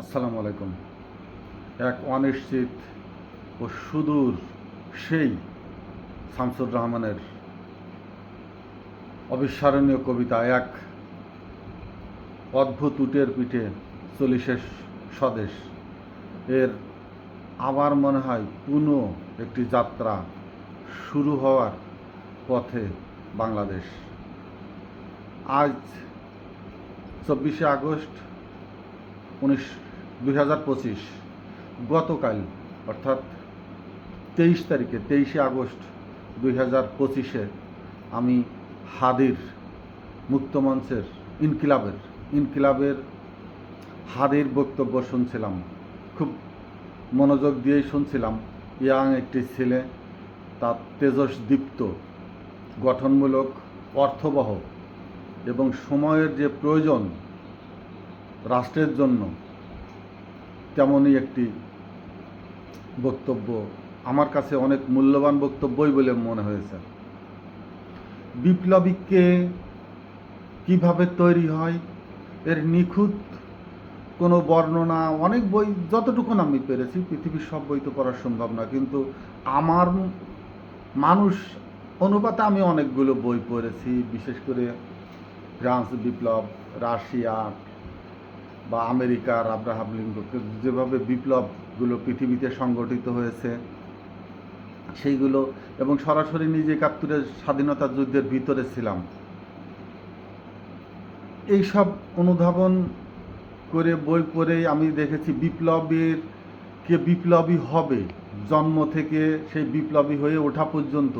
আসসালামু আলাইকুম। এক অনিশ্চিত ও সুদূর সেই শামসুর রহমানের অবিস্মরণীয় কবিতা, এক অদ্ভুত উটের পিঠে চল্লিশের স্বদেশ। এর আমার মনে হয় পুনঃ একটি যাত্রা শুরু হওয়ার পথে বাংলাদেশ। আজ চব্বিশে আগস্ট, উনিশ দুই হাজার পঁচিশ, গতকাল, অর্থাৎ তেইশ তারিখে, তেইশে আগস্ট দুই হাজার পঁচিশে আমি হাদির, মুক্তমঞ্চের, ইনকিলাবের ইনকিলাবের হাদির বক্তব্য শুনছিলাম। খুব মনোযোগ দিয়েই শুনছিলাম। ইয়াং একটি ছেলে, তার তেজস্দীপ্ত গঠনমূলক, অর্থবহ এবং সময়ের যে প্রয়োজন, রাষ্ট্রের জন্য তেমনই একটি বক্তব্য। আমার কাছে অনেক মূল্যবান বক্তব্যই বলে মনে হয়েছে। বিপ্লবীকে কীভাবে তৈরি হয়, এর নিখুঁত কোনো বর্ণনা, অনেক বই যতটুকুন আমি পেরেছি পৃথিবীর সব বই তো পড়া সম্ভব না, কিন্তু আমার মানুষ অনুপাতে আমি অনেকগুলো বই পড়েছি, বিশেষ করে ফ্রান্স বিপ্লব, রাশিয়া বা আমেরিকার আব্রাহাম লিঙ্কন যেভাবে বিপ্লবগুলো পৃথিবীতে সংগঠিত হয়েছে, সেইগুলো এবং সরাসরি নিজে একাত্তরের স্বাধীনতা যুদ্ধের ভিতরে ছিলাম। এইসব অনুধাবন করে, বই পড়ে আমি দেখেছি বিপ্লবীর কে বিপ্লবী হবে, জন্ম থেকে সেই বিপ্লবী হয়ে ওঠা পর্যন্ত।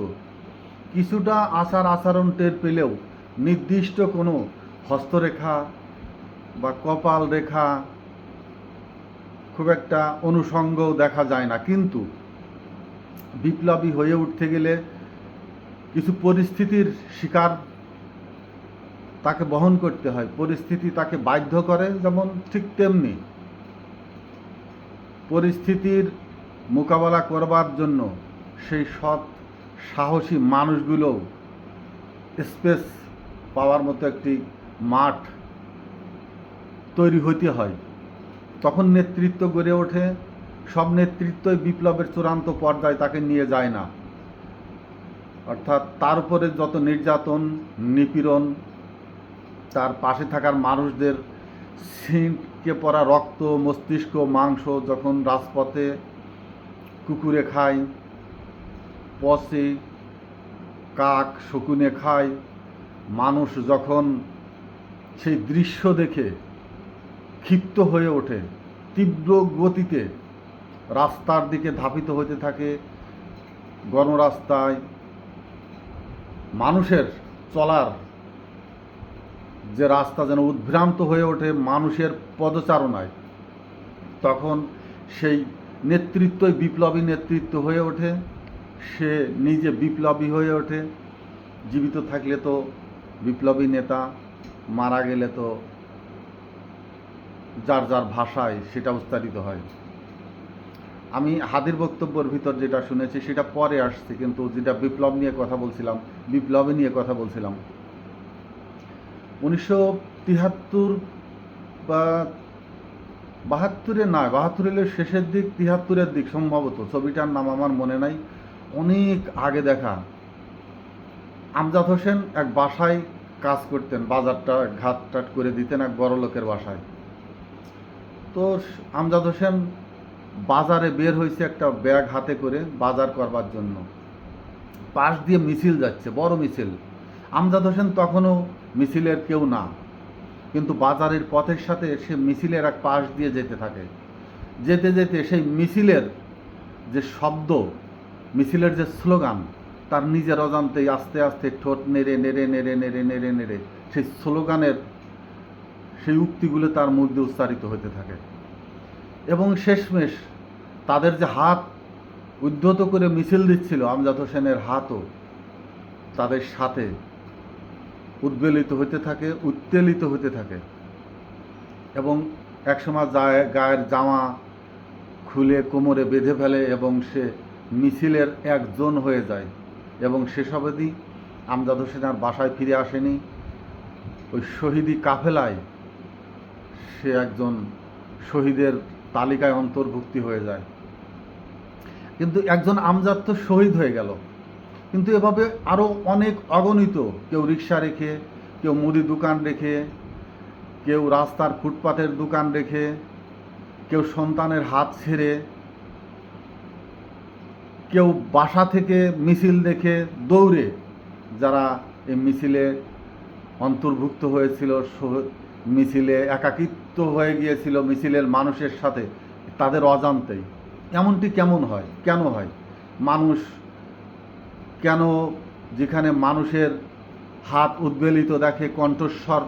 কিছুটা আচার আচরণ টের পেলেও নির্দিষ্ট কোনো হস্তরেখা বা কপাল রেখা খুব একটা অনুষঙ্গও দেখা যায় না। কিন্তু বিপ্লবী হয়ে উঠতে গেলে কিছু পরিস্থিতির শিকার তাকে বহন করতে হয়। পরিস্থিতি তাকে বাধ্য করে, যেমন ঠিক তেমনি পরিস্থিতির মোকাবেলা করবার জন্য সেই সৎ, সাহসী মানুষগুলোও স্পেস পাওয়ার মতো একটি মাঠ তৈরি হইতে হয়। তখন নেতৃত্ব গড়ে ওঠে। সব নেতৃত্বই বিপ্লবের চূড়ান্ত পর্যায়ে তাকে নিয়ে যায় না। অর্থাৎ তার উপরে যত নির্যাতন, নিপীড়ন, তার পাশে থাকার মানুষদের ছিটকে পড়া রক্ত, মস্তিষ্ক, মাংস যখন রাজপথে কুকুরে খায় পচে কাক, শকুনে খায়, মানুষ যখন সেই দৃশ্য দেখে ক্ষিপ্ত হয়ে ওঠে, তীব্র গতিতে। রাস্তার দিকে ধাপিত হতে থাকে গণরাস্তায় মানুষের চলার। যে রাস্তা যেন উদ্ভ্রান্ত হয়ে ওঠে মানুষের পদচারণায়, তখন সেই নেতৃত্বই বিপ্লবী নেতৃত্ব হয়ে ওঠে। সে নিজে বিপ্লবী হয়ে ওঠে। জীবিত থাকলে তো বিপ্লবী নেতা, মারা গেলে তো যার যার ভাষায় সেটা উচ্চারিত হয়। আমি হাদির বক্তব্যের ভিতর যেটা শুনেছি, সেটা পরে আসছে, কিন্তু যেটা বিপ্লব নিয়ে কথা বলছিলাম, বিপ্লবী নিয়ে কথা বলছিলাম। উনিশশো তিহাত্তর বা বাহাত্তরে নয় বাহাত্তরের শেষের দিক, তিহাত্তরের দিক সম্ভবত, ছবিটার নাম আমার মনে নাই। অনেক আগে দেখা। আমজাদ হোসেন এক বাসায় কাজ করতেন, বাজারটা ঘাট টাট করে দিতেন এক বড় লোকের বাসায়। তো আমজাদ হোসেন বাজারে বের হয়েছে একটা ব্যাগ হাতে করে বাজার করবার জন্য। পাশ দিয়ে মিছিল যাচ্ছে, বড় মিছিল। আমজাদ হোসেন তখনও মিছিলের কেউ না। কিন্তু বাজারের পথের সাথে সে মিছিলের এক পাশ দিয়ে যেতে থাকে। যেতে যেতে সেই মিছিলের যে শব্দ, মিছিলের যে স্লোগান, তার নিজের অজান্তেই আস্তে আস্তে ঠোঁট নেড়ে নেড়ে নেড়ে নেড়ে নেড়ে নেড়ে সেই স্লোগানের সেই উক্তিগুলো তার মুখ দিয়ে উচ্চারিত হতে থাকে। এবং শেষমেশ তাদের যে হাত উদ্ধত করে মিছিল দিচ্ছিল আমজাদ হোসেনের হাতও তাদের সাথে উদ্বেলিত হতে থাকে, উত্তেলিত হতে থাকে এবং একসময় গায়ের জামা খুলে কোমরে বেঁধে ফেলে এবং সে মিছিলের একজন হয়ে যায় এবং শেষ অবধি আমজাদ হোসেন আর বাসায় ফিরে আসেনি। ওই শহীদি কাফেলায় সে একজন শহীদের তালিকায় অন্তর্ভুক্তি হয়ে যায়। কিন্তু একজন আমজাদ তো শহীদ হয়ে গেল। কিন্তু এভাবে আরও অনেক অগণিত কেউ রিক্সা রেখে, কেউ মুদি দোকান রেখে, কেউ রাস্তার ফুটপাতের দোকান রেখে, কেউ সন্তানের হাত ছেড়ে, কেউ বাসা থেকে মিছিল দেখে দৌড়ে যারা এই মিছিলে অন্তর্ভুক্ত হয়েছিল মিছিলে একাকিত্ব হয়ে গিয়েছিল মিছিলের মানুষের সাথে, তাদের অজান্তেই। এমনটি কেমন হয়? কেন হয়? মানুষ কেন যেখানে মানুষের হাত উদ্বেলিত দেখে, কণ্ঠস্বর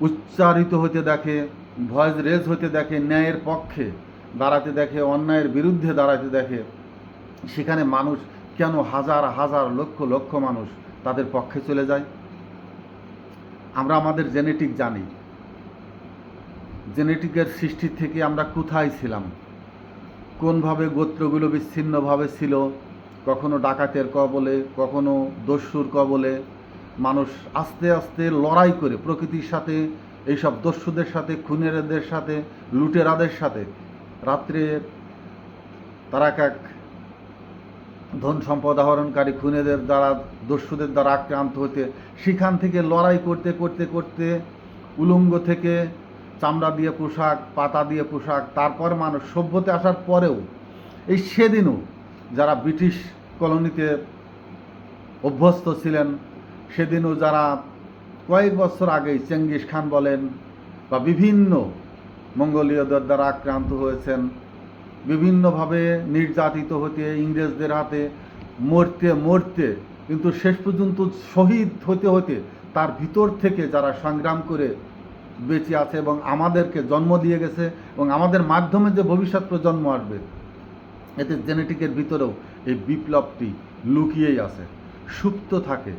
উচ্চারিত হতে দেখে, ভয়েস রেজ হতে দেখে, ন্যায়ের পক্ষে দাঁড়াতে দেখে, অন্যায়ের বিরুদ্ধে দাঁড়াতে দেখে, সেখানে মানুষ কেন হাজার হাজার লক্ষ লক্ষ মানুষ তাদের পক্ষে চলে যায়? আমরা আমাদের জেনেটিক জানি। জেনেটিকের সৃষ্টি থেকে আমরা কোথায় ছিলাম? কোনভাবে গোত্রগুলো বিচ্ছিন্নভাবে ছিল? কখনো ডাকাতের কবলে, কখনো দস্যুর কবলে। মানুষ আস্তে আস্তে লড়াই করে প্রকৃতির সাথে, এইসব দস্যুদের সাথে, খুনেরদের সাথে, লুটেরাদের সাথে। রাত্রে তারা এক এক ধন সম্পদ আহরণকারী খুনেদের দ্বারা, দস্যুদের দ্বারা আক্রান্ত হতে, সেখান থেকে লড়াই করতে করতে করতে উলঙ্গ থেকে চামড়া দিয়ে পোশাক, পাতা দিয়ে পোশাক, তারপর মানুষ সভ্যতে আসার পরেও এই সেদিনও যারা ব্রিটিশ কলোনিতে অভ্যস্ত ছিলেন, সেদিনও যারা কয়েক বছর আগেই চেঙ্গিস খান বলেন বা বিভিন্ন মঙ্গোলীয়দের দ্বারা আক্রান্ত হয়েছেন বিভিন্নভাবে নির্যাতিত হতে, ইংরেজদের হাতে মরতে মরতে, কিন্তু শেষ পর্যন্ত শহীদ হতে হতে তার ভিতর থেকে যারা সংগ্রাম করে বেঁচে আছে এবং আমাদেরকে জন্ম দিয়ে গেছে এবং আমাদের মাধ্যমে যে ভবিষ্যৎ প্রজন্ম আসবে, এতে জেনেটিকের ভিতরেও এই বিপ্লবটি লুকিয়েই আছে, সুপ্ত থাকে।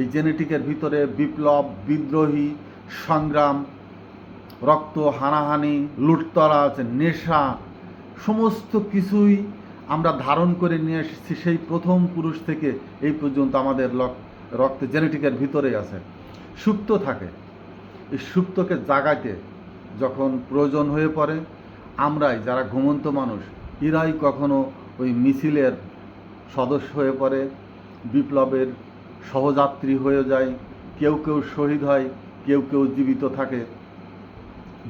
এই জেনেটিকের ভিতরে বিপ্লব, বিদ্রোহী, সংগ্রাম, রক্ত হানাহানি লুটতরা আছে নেশা সমস্ত কিছুই আমরা ধারণ করে নিয়ে এসেছি, সেই প্রথম পুরুষ থেকে এই পর্যন্ত আমাদের রক্তে জেনেটিকের ভিতরে আছে। সুপ্ত থাকে। এই সুপ্তকে জাগাইতে যখন প্রয়োজন হয়ে পড়ে, আমরাই যারা ঘুমন্ত মানুষ, এরাই কখনো ওই মিছিলের সদস্য হয়ে পড়ে, বিপ্লবের সহযাত্রী হয়ে যায়, কেউ কেউ শহীদ হয়, কেউ কেউ জীবিত থাকে।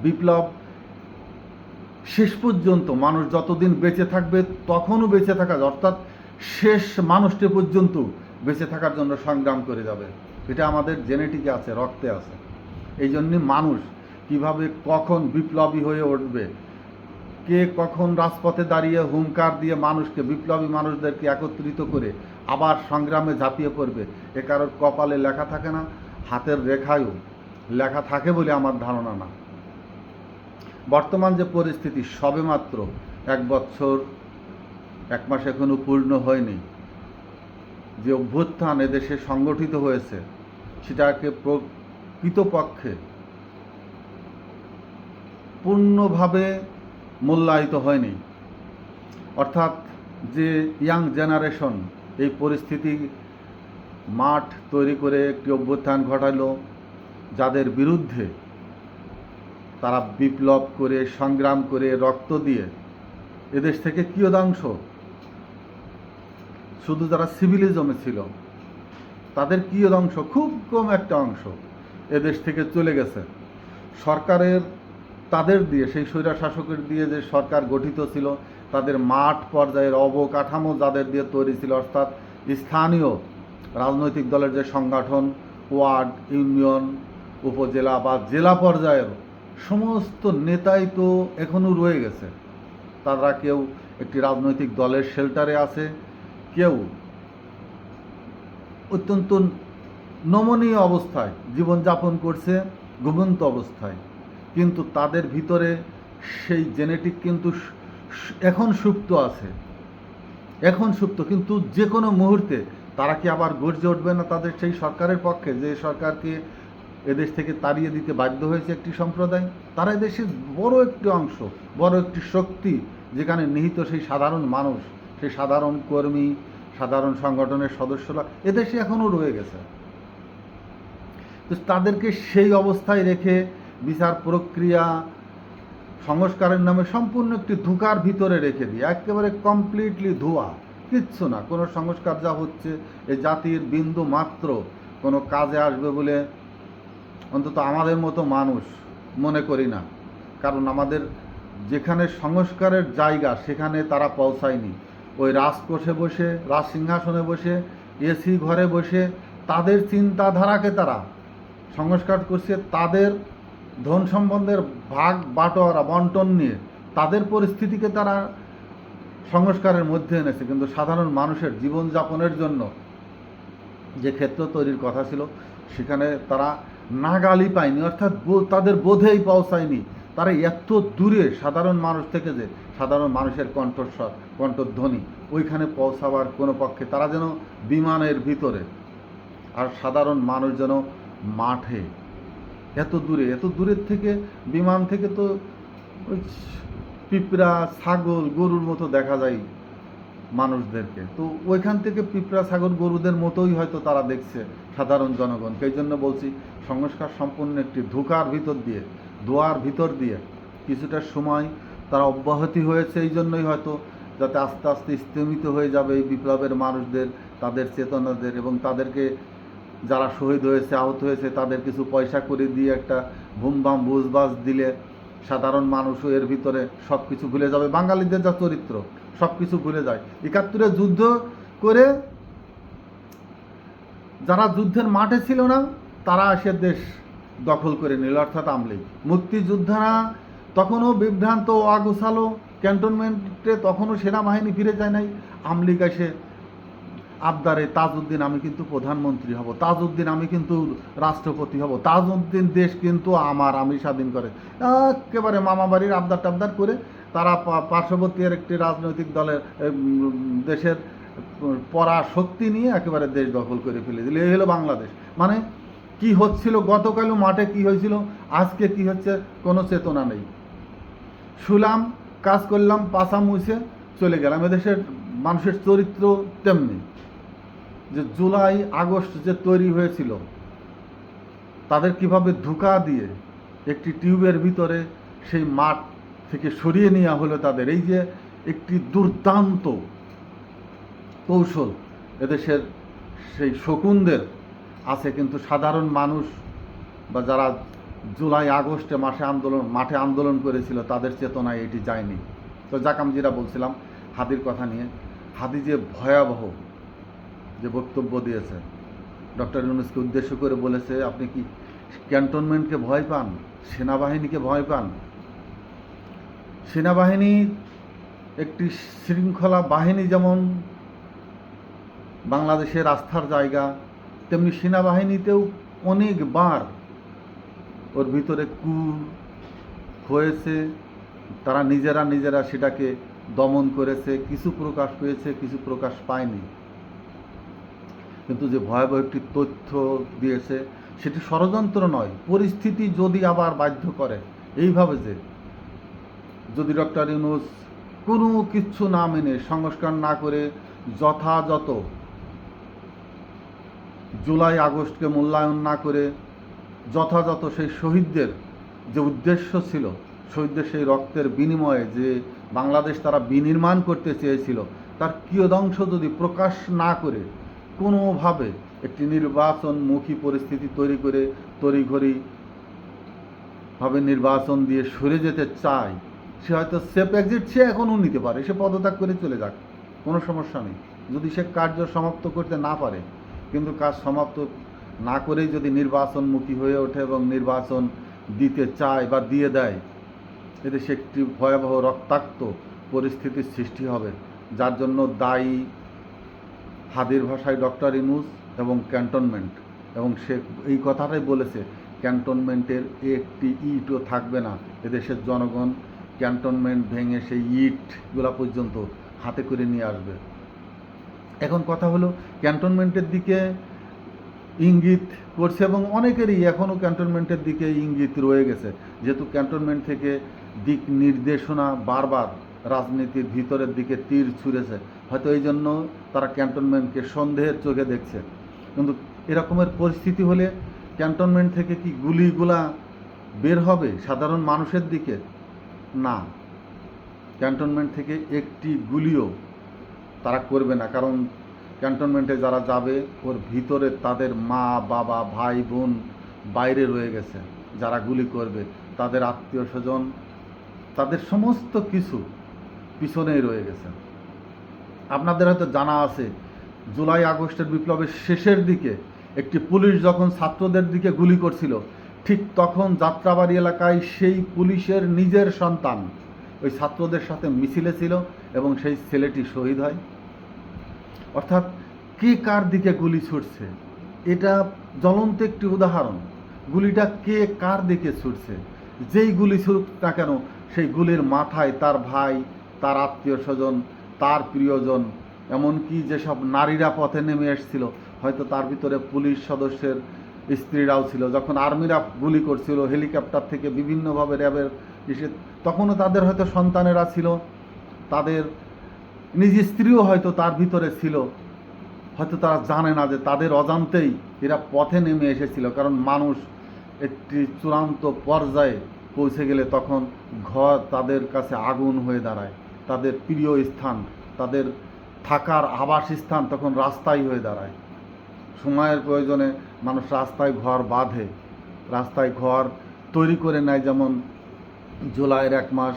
বিপ্লব শেষ পর্যন্ত মানুষ যতদিন বেঁচে থাকবে তখনও বেঁচে থাকা, অর্থাৎ শেষ মানুষটি পর্যন্ত বেঁচে থাকার জন্য সংগ্রাম করে যাবে। এটা আমাদের জেনেটিকে আছে, রক্তে আছে। এই জন্যে মানুষ কীভাবে কখন বিপ্লবী হয়ে উঠবে, কে কখন রাজপথে দাঁড়িয়ে হুঙ্কার দিয়ে মানুষকে, বিপ্লবী মানুষদেরকে একত্রিত করে আবার সংগ্রামে ঝাঁপিয়ে পড়বে, এ কারোর কপালে লেখা থাকে না, হাতের রেখায়ও লেখা থাকে বলে আমার ধারণা না। বর্তমান যে পরিস্থিতি সবেমাত্র এক বছর, এক মাস এখনও পূর্ণ হয়নি, যে অভ্যুত্থান এদেশে সংগঠিত হয়েছে, সেটাকে প্রকৃতপক্ষে পূর্ণভাবে মূল্যায়িত হয়নি। অর্থাৎ যে ইয়াং জেনারেশন এই পরিস্থিতি মাঠ তৈরি করে একটি অভ্যুত্থান ঘটালো, যাদের বিরুদ্ধে তারা বিপ্লব করে, সংগ্রাম করে, রক্ত দিয়ে এদেশ থেকে কিয়দাংশ শুধু যারা সিভিলিজমে ছিল, তাদের কিয়দাংশ খুব কম একটা অংশ এদেশ থেকে চলে গেছে। সরকারের, তাদের দিয়ে, সেই স্বৈরা শাসকের দিয়ে যে সরকার গঠিত ছিল, তাদের মাঠ পর্যায়ের অবকাঠামো যাদের দিয়ে তৈরি ছিল, অর্থাৎ স্থানীয় রাজনৈতিক দলের যে সংগঠন, ওয়ার্ড, ইউনিয়ন, উপজেলা বা জেলা পর্যায়ের সমস্ত নেতাই তো এখনও রয়ে গেছে। তারা কেউ একটি রাজনৈতিক দলের শেল্টারে আছে, কেউ অত্যন্ত নমনীয় অবস্থায় জীবনযাপন করছে, ঘুমন্ত অবস্থায়। কিন্তু তাদের ভিতরে সেই জেনেটিক কিন্তু এখন সুপ্ত আছে। এখন সুপ্ত, কিন্তু যে কোনো মুহূর্তে তারা কি আবার গর্জে উঠবে না তাদের সেই সরকারের পক্ষে? যে সরকারকে এদেশ থেকে তাড়িয়ে দিতে বাধ্য হয়েছে একটি সম্প্রদায়। তারা এদেশের বড় একটি অংশ, বড় একটি শক্তি, যেখানে নিহিত সেই সাধারণ মানুষ, সেই সাধারণ কর্মী, সাধারণ সংগঠনের সদস্যরা এদেশে এখনও রয়ে গেছে। তো তাদেরকে সেই অবস্থায় রেখে বিচার প্রক্রিয়া সংস্কারের নামে সম্পূর্ণ একটি ধোকার ভিতরে রেখে দিয়ে, একেবারে কমপ্লিটলি ধোয়া, কিচ্ছু না, কোনো সংস্কার যা হচ্ছে এই জাতির বিন্দু মাত্র, কোনো কাজে আসবে বলে অন্তত আমাদের মতো মানুষ মনে করি না। কারণ আমাদের যেখানে সংস্কারের জায়গা, সেখানে তারা পৌঁছায়নি। ওই রাজকোষে বসে রাজ সিংহাসনে বসে এসি ঘরে বসে তাদের চিন্তাধারাকে তারা সংস্কার করছে, তাদের ধন সম্বন্ধের ভাগ, বাটোয়ারা, বন্টন নিয়ে তাদের পরিস্থিতিকে তারা সংস্কারের মধ্যে এনেছে। কিন্তু সাধারণ মানুষের জীবনযাপনের জন্য যে ক্ষেত্র তৈরির কথা ছিল, সেখানে তারা নাগালি পায়নি, অর্থাৎ তাদের বোধেই পৌঁছায়নি। তারা এত দূরে সাধারণ মানুষ থেকে যে, সাধারণ মানুষের কণ্ঠস্বর, কণ্ঠধ্বনি, ওইখানে পৌঁছাবার কোনো পক্ষে, তারা যেন বিমানের ভিতরে। আর সাধারণ মানুষ যেন মাঠে। এত দূরে, এত দূরের থেকে, বিমান থেকে তো ওই পিঁপড়া, ছাগল, গরুর মতো দেখা যায়। মানুষদেরকে। তো ওইখান থেকে পিঁপড়া, ছাগল, গরুদের মতোই হয়তো তারা দেখছে সাধারণ জনগণ সেই জন্য বলছি, সংস্কার সম্পূর্ণ একটি ধোকার ভিতর দিয়ে দোয়ার ভিতর দিয়ে কিছুটা সময় তারা অব্যাহতি হয়েছে এই জন্যই হয়তো যাতে আস্তে আস্তে স্থমিত হয়ে যাবে এই বিপ্লবের মানুষদের, তাদের চেতনাদের এবং তাদেরকে যারা শহীদ হয়েছে, আহত হয়েছে, তাদের কিছু পয়সা করে দিয়ে একটা বুমবাম বুঝবাজ দিলে সাধারণ মানুষও এর ভিতরে সব কিছু ভুলে যাবে। বাঙালিদের যা চরিত্র সব কিছু ভুলে যায়। একাত্তরে যুদ্ধ করে যারা যুদ্ধের মাঠে ছিল না, তারা এসে দেশ দখল করে নিল, অর্থাৎ আমলি মুক্তিযোদ্ধারা তখনও বিভ্রান্ত অগোছালো ক্যান্টনমেন্টে তখনও সেনাবাহিনী ফিরে যায় নাই। আমলিগ এসে আবদারে, তাজউদ্দিন, আমি কিন্তু প্রধানমন্ত্রী হব। তাজউদ্দিন, আমি কিন্তু রাষ্ট্রপতি হব। তাজউদ্দিন দেশ কিন্তু আমার, আমি স্বাধীন করে। একেবারে মামা বাড়ির আবদার টাবদার করে তারা পার্শ্ববর্তী একটি রাজনৈতিক দলের দেশের পরা শক্তি নিয়ে একেবারে দেশ দখল করে ফেলে দিল। এই হলো বাংলাদেশ। মানে কি হচ্ছিল, গতকালও মাঠে কি হয়েছিল, আজকে কি হচ্ছে, কোনো চেতনা নেই। শুলাম, কাজ করলাম পাশা মুছে চলে গেলাম। এদেশের মানুষের চরিত্র তেমনি। যে জুলাই, আগস্ট যে তৈরি হয়েছিল, তাদের কীভাবে ধোঁকা দিয়ে একটি টিউবের ভিতরে সেই মাঠ থেকে সরিয়ে নেওয়া হলো তাদের। এই যে একটি দুর্দান্ত কৌশল এদেশের সেই শকুনদের আছে, কিন্তু সাধারণ মানুষ বা যারা জুলাই, আগস্টে মাসে আন্দোলন, মাঠে আন্দোলন করেছিল, তাদের চেতনায় এটি যায়নি। তো জাকামজিরা বলছিলাম হাদির কথা নিয়ে, হাদি যে ভয়াবহ যে বক্তব্য দিয়েছে, ডক্টর ইউনুসকে উদ্দেশ্য করে বলেছে, আপনি কি ক্যান্টনমেন্টকে ভয় পান? সেনাবাহিনীকে ভয় পান? সেনাবাহিনী একটি শৃঙ্খলা বাহিনী যেমন বাংলাদেশের আস্থার জায়গা, তেমনি সেনাবাহিনীতেও অনেকবার ওর ভিতরে কু হয়েছে। তারা নিজেরা নিজেরা সেটাকে দমন করেছে, কিছু প্রকাশ পেয়েছে, কিছু প্রকাশ পায়নি। কিন্তু যে ভয়াবহ একটি তথ্য দিয়েছে, সেটি ষড়যন্ত্র নয়, পরিস্থিতি যদি আবার বাধ্য করে, এইভাবে যে যদি ডক্টর ইউনুস কোনো কিচ্ছু না মেনে সংস্কার না করে যথাযথ জুলাই আগস্টকে মূল্যায়ন না করে যথাযথ সেই শহীদদের যে উদ্দেশ্য ছিল, শহীদদের সেই রক্তের বিনিময়ে যে বাংলাদেশ তারা বিনির্মাণ করতে চেয়েছিল, তার কিয়দংশ যদি প্রকাশ না করে কোনোভাবে একটি নির্বাচনমুখী পরিস্থিতি তৈরি করে তড়িঘড়ি ভাবে নির্বাচন দিয়ে সরে যেতে চায় সে হয়তো সেফ এক্সিট সে এখনও নিতে পারে, সে পদত্যাগ করে চলে যাক, কোনো সমস্যা নেই। যদি সে কার্য সমাপ্ত করতে না পারে, কিন্তু কাজ সমাপ্ত না করেই যদি নির্বাচনমুখী হয়ে ওঠে এবং নির্বাচন দিতে চায় বা দিয়ে দেয়, এতে সে একটি ভয়াবহ রক্তাক্ত পরিস্থিতির সৃষ্টি হবে, যার জন্য দায়ী হাদির ভাষায় ডক্টর ইনুস এবং ক্যান্টনমেন্ট, এবং সে এই কথাটাই বলেছে, ক্যান্টনমেন্টের একটি ইটও থাকবে না, এদেশের জনগণ ক্যান্টনমেন্ট ভেঙে সেই ইটগুলা পর্যন্ত হাতে করে নিয়ে আসবে। এখন কথা হলো, ক্যান্টনমেন্টের দিকে ইঙ্গিত করছে এবং অনেকেরই এখনও ক্যান্টনমেন্টের দিকে ইঙ্গিত রয়ে গেছে। যেহেতু ক্যান্টনমেন্ট থেকে দিক নির্দেশনা বারবার রাজনীতির ভিতরের দিকে তীর ছুঁড়েছে, হয়তো এই জন্য তারা ক্যান্টনমেন্টকে সন্দেহের চোখে দেখছে। কিন্তু এরকমের পরিস্থিতি হলে ক্যান্টনমেন্ট থেকে কি গুলিগুলা বের হবে সাধারণ মানুষের দিকে? না। ক্যান্টনমেন্ট থেকে একটি গুলিও তারা করবে না। কারণ ক্যান্টনমেন্টে যারা যাবে, ওর ভিতরে তাদের মা, বাবা, ভাই, বোন বাইরে রয়ে গেছে, যারা গুলি করবে। তাদের আত্মীয় স্বজন, তাদের সমস্ত কিছু পিছনেই রয়ে গেছে। আপনাদের হয়তো জানা আছে, জুলাই আগস্টের বিপ্লবের শেষের দিকে একটি পুলিশ যখন ছাত্রদের দিকে গুলি করছিল ঠিক তখন যাত্রাবাড়ি এলাকায় সেই পুলিশের নিজের সন্তান, ওই ছাত্রদের সাথে মিছিলে ছিল এবং সেই ছেলেটি শহীদ হয়। অর্থাৎ কে কার দিকে গুলি ছুটছে? এটা জ্বলন্ত একটি উদাহরণ। গুলিটা কে কার দিকে ছুটছে? যেই গুলি ছুটুক না কেন, সেই গুলির মাথায় তার ভাই, তার আত্মীয় স্বজন, তার প্রিয়জন, এমনকি যেসব নারীরা পথে নেমে এসেছিল, হয়তো তার ভিতরে পুলিশ সদস্যের স্ত্রীরাও ছিল, যখন আর্মিরা গুলি করছিল, হেলিকপ্টার থেকে বিভিন্নভাবে র্যাবের ইসে তখনও তাদের হয়তো সন্তানেরা ছিল, তাদের নিজ স্ত্রীও হয়তো তার ভিতরে ছিল। হয়তো তারা জানে না যে তাদের অজান্তেই এরা পথে নেমে এসেছিল, কারণ মানুষ একটি চূড়ান্ত পর্যায়ে পৌঁছে গেলে তখন ঘর তাদের কাছে আগুন হয়ে দাঁড়ায়। তাদের প্রিয় স্থান, তাদের থাকার আবাসস্থান তখন রাস্তাই হয়ে দাঁড়ায়। সময়ের প্রয়োজনে মানুষ রাস্তায় ঘর বাঁধে, রাস্তায় ঘর তৈরি করে নেয় যেমন জুলাইয়ের এক মাস,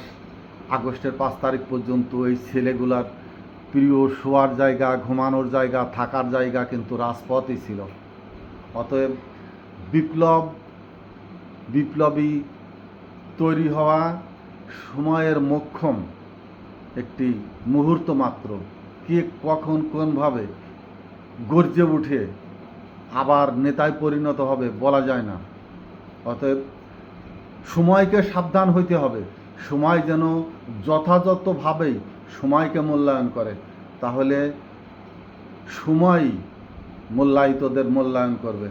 আগস্টের পাঁচ তারিখ পর্যন্ত এই ছেলেগুলার প্রিয় শোয়ার জায়গা, ঘুমানোর জায়গা, থাকার জায়গা কিন্তু রাজপথই ছিল। অতএব বিপ্লব, বিপ্লবী তৈরি হওয়া সময়ের মোক্ষম একটি মুহূর্ত মাত্র। কে কখন কোনভাবে গর্জে উঠে আবার নেতায় পরিণত হবে বলা যায় না। অতএব সময়কে সাবধান হইতে হবে। সময় যেন যথাযথভাবেই সময়কে মূল্যায়ন করে, তাহলে সময় মূল্যায়িতদের মূল্যায়ন করবে।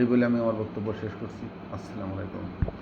এই বলে আমি আমার বক্তব্য শেষ করছি। আসসালামু আলাইকুম।